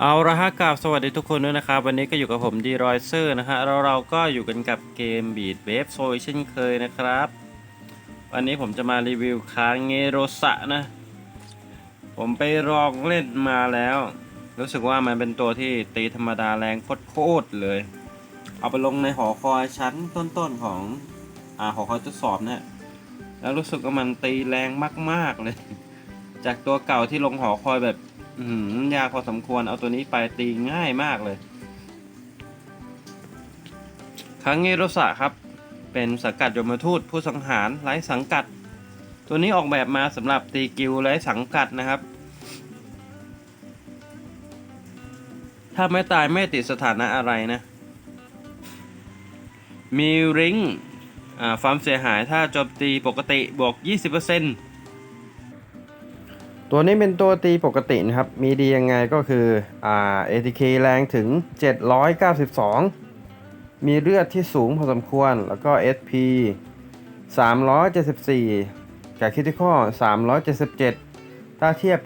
เอาละฮะกราบสวัสดีทุกคนด้วยนะครับ วันนี้ก็อยู่กับผมดีรอยเซอร์นะฮะเราเราก็อยู่กันกับเกมบีดเบฟโซยเช่นเคยนะครับ วันนี้ผมจะมารีวิวคางเงโรสะนะ ผมไปลองเล่นมาแล้ว รู้สึกว่ามันเป็นตัวที่ตีธรรมดาแรงโคตรเลย เอาไปลงในหอคอยชั้นต้นๆของอ่าหอคอยทดสอบนะแล้วรู้สึกว่ามันตีแรงมาก ๆเลย จากตัวเก่าที่ลงหอคอยแบบ อืมยากพอสมควรเอาตัวนี้ไปตีง่ายมากเลย ครั้งเงโรสะครับ เป็นสังกัดยมทูตผู้สังหารไร้สังกัด ตัวนี้ออกแบบมาสำหรับตีกิลไร้สังกัดนะครับ ถ้าไม่ตายไม่ติดสถานะอะไรนะ มีริงอ่าความเสียหายถ้าโจมตีปกติบวก 20% ตัวนี้เป็นตัวตีปกตินะครับ มีดียังไงก็คืออ่า ATK แรงถึง 792 มีเลือดที่สูงพอสมควร แล้วก็ SP 374 กับคิติคอ377 ถ้าเทียบ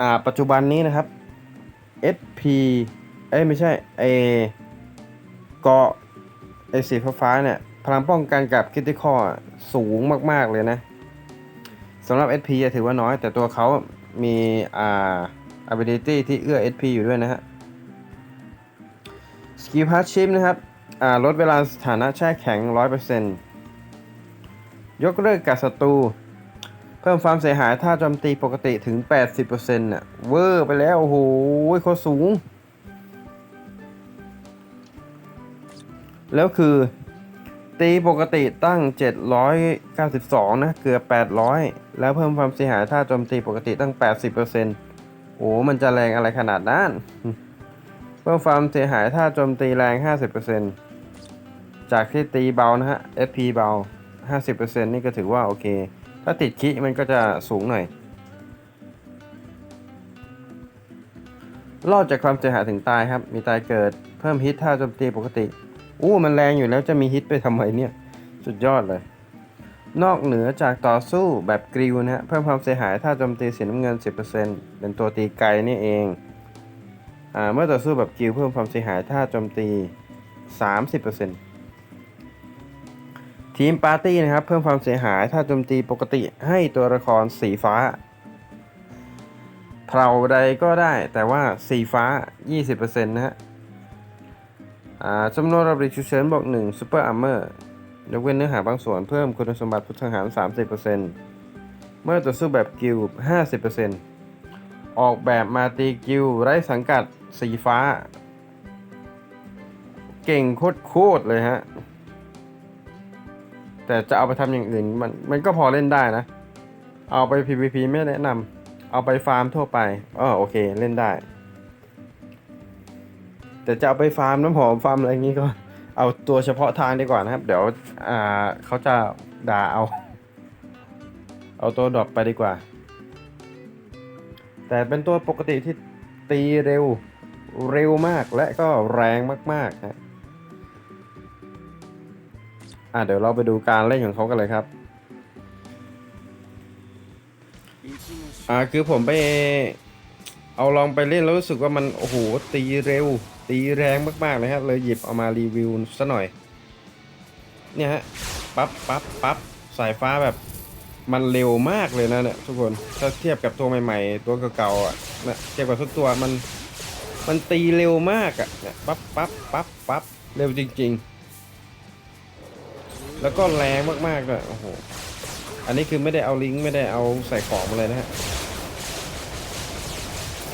อ่าปัจจุบันนี้นะครับ SP เอ้ยไม่ใช่เอเกาะไอสีฟ้าเนี่ยพลังป้องกันกับคิติคอสูงมาก ๆ เลยนะสำหรับ SP จะถือว่าน้อยแต่ตัวเขา มีอ่า ability ที่เอื้อ SP อยู่ด้วยนะฮะ skill pass shift นะครับอ่าลดเวลาสถานะแช่แข็ง 100%ยกเลิกกับศัตรู เพิ่มความเสียหายถ้าโจมตีปกติถึง 80%น่ะเวอร์ไปแล้ว โอ้โหโคตรสูง แล้วคือ ตีปกติตั้ง 792 นะ เกือบ 800 แล้วเพิ่มความเสียหายถ้าโจมตีปกติตั้ง 80%โอ้มันจะแรงอะไรขนาดนั้นเพิ่มความเสียหายถ้าโจมตีแรง 50%จากที่ตีเบานะฮะ SP เบา 50%นี่ก็ถือว่าโอเค ถ้าติดคิมันก็จะสูงหน่อยรอดจากความเสียหายถึงตายครับ มีตายเกิด เพิ่มฮิตถ้าโจมตีปกติ อู้มันแรงอยู่แล้วจะมีฮิตไปทำไมเนี่ย สุดยอดเลย นอกเหนือจากต่อสู้แบบกริวนะฮะเพิ่มความเสียหายถ้าโจมตีสีน้ำเงิน 10%เป็นตัวตีไกลนี่เองอ่าเมื่อต่อสู้แบบกริวเพิ่มความเสียหายถ้าโจมตี 30%ทีมปาร์ตี้นะครับ เพิ่มความเสียหายถ้าโจมตีปกติให้ตัวละครสีฟ้าเผ่าใดก็ได้แต่ว่าสีฟ้า 20%นะฮะ จำนวนระเบิดฉุกเฉินบอก1 Super Armor ยกเว้นเนื้อหาบางส่วนเพิ่มคุณสมบัติพุทธหาร 30%เมื่อต่อสู้แบบกิลด์50%ออกแบบมาตีกิลไร้สังกัดสีฟ้า เก่งโคตรเลยฮะ แต่จะเอาไปทำอย่างอื่นมันมันก็พอเล่นได้นะ เอาไป PVP ไม่แนะนำเอาไปฟาร์มทั่วไปอ๋อโอเคเล่นได้ แต่จะเอาไปฟาร์มน้ำหอมฟาร์มอะไรอย่างนี้ก็เอาตัวเฉพาะทางดีกว่านะครับ เดี๋ยวอ่าเขาจะด่าเอา เอาตัวดรอปไปดีกว่า แต่เป็นตัวปกติที่ตีเร็วเร็วมากและก็แรงมากๆฮะอะเดี๋ยวเราไปดูการเล่นของเขากันเลยครับอ่าคือผมไป เอาลองไปเล่นแล้วรู้สึกว่ามันโอ้โหตีเร็ว ตีแรงมากๆเลยครับเลยหยิบเอามารีวิวซะหน่อย เนี่ยฮะปั๊บปั๊บปั๊บสายฟ้าแบบมันเร็วมากเลยนะเนี่ยทุกคนถ้าเทียบกับตัวใหม่ ๆ ตัวเก่าๆอะเนะเทียบกับทุกตัวมันมันตีเร็วมากอะเนี่ยปั๊บปั๊บปั๊บปั๊บเร็วจริง ๆ แล้วก็แรงมากๆด้วยโอ้โหอันนี้คือไม่ได้เอาลิงก์ไม่ได้เอาใส่ของมาเลยนะฮะ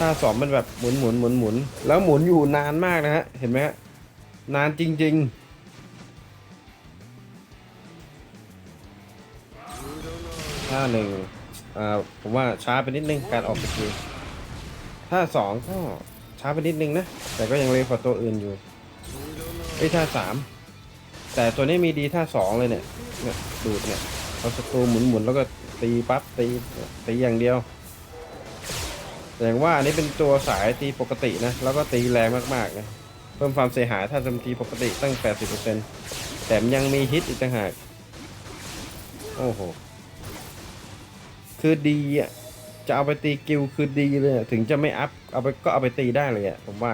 ท่าสองมันแบบหมุนหมุนหมุนหมุนแล้วหมุนอยู่นานมากนะฮะ เห็นไหมฮะ นานจริง ๆท่าหนึ่งอ่าผมว่าช้าไปนิดนึงการออกสกิลท่าสองก็ช้าไปนิดนึงนะ แต่ก็ยังเร็วกว่าตัวอื่นอยู่ไอ้ท่าสามแต่ตัวนี้มีดีท่าสองเลยเนี่ยเนี่ยดูดเนี่ยเอาสกรูหมุนหมุนแล้วก็ตีปั๊บตีตีอย่างเดียว แสดงว่าอันนี้เป็นตัวสายตีปกตินะ แล้วก็ตีแรงมากๆนะเพิ่มความเสียหายถ้าโจมตีปกติตั้ง 80%แต่ยังมีฮิตอีกต่างหาก โอ้โห คือดีอะ จะเอาไปตีกิลคือดีเลยถึงจะไม่อัพ เอาไปก็เอาไปตีได้เลยอะ ผมว่า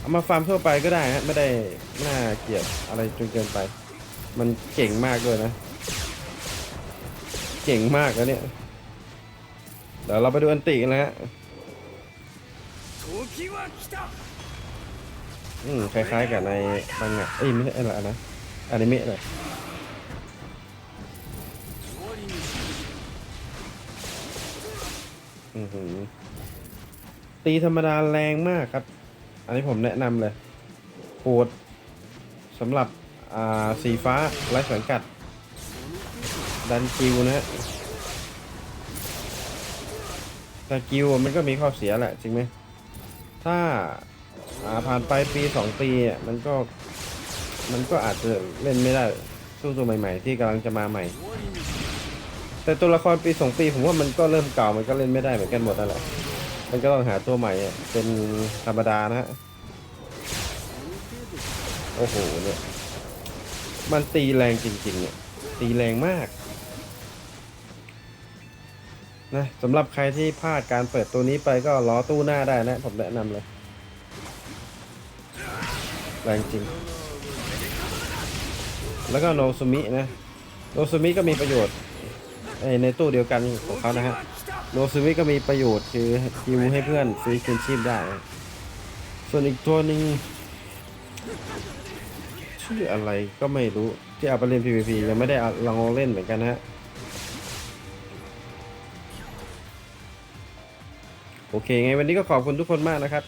เอามาฟาร์มทั่วไปก็ได้ฮะ ไม่ได้น่าเกลียดอะไรจนเกินไป มันเก่งมากด้วยนะ เก่งมากแล้วเนี่ย เดี๋ยวเราไปดูอันติกันนะฮะอืมคล้ายๆกับในมังงะเอ้ยไม่ใช่อะไรนะอนิเม่เลยอือหือตีธรรมดาแรงมากครับ อันนี้ผมแนะนำเลยโหดสำหรับอ่าสีฟ้าไร้สังกัด ดันคิวนะฮะ สกิลมันก็มีข้อเสียแหละจริงไหมถ้าผ่านไปปีสองปีมันก็มันก็อาจจะเล่นไม่ได้สู้ตัวใหม่ ๆ ที่กำลังจะมาใหม่ แต่ตัวละครปีสองปีผมว่ามันก็เริ่มเก่ามันก็เล่นไม่ได้เหมือนกันหมดนั่นแหละมันก็ต้องหาตัวใหม่เป็นธรรมดานะฮะโอ้โหเนี่ยมันตีแรงจริงๆเนี่ยตีแรงมาก นะสำหรับใครที่พลาดการเปิดตัวนี้ไปก็ล้อตู้หน้าได้นะ ผมแนะนำเลย แรงจริง แล้วก็โนซุมินะโนซุมิก็มีประโยชน์ในตู้เดียวกันของเขานะฮะโนซุมิก็มีประโยชน์คือฮิวให้เพื่อนฟรีคืนชีพได้ ส่วนอีกตัวหนึ่งชื่ออะไรก็ไม่รู้ที่เอาไปเล่น PVP ยังไม่ได้ลองเล่นเหมือนกันนะฮะ โอเคไงวันนี้ก็ขอบคุณทุกคนมากนะครับ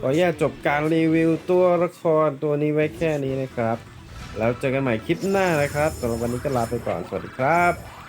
ขออนุญาตจบการรีวิวตัวละครตัวนี้ไว้แค่นี้นะครับ แล้วเจอกันใหม่คลิปหน้านะครับสำหรับวันนี้ก็ลาไปก่อนสวัสดีครับ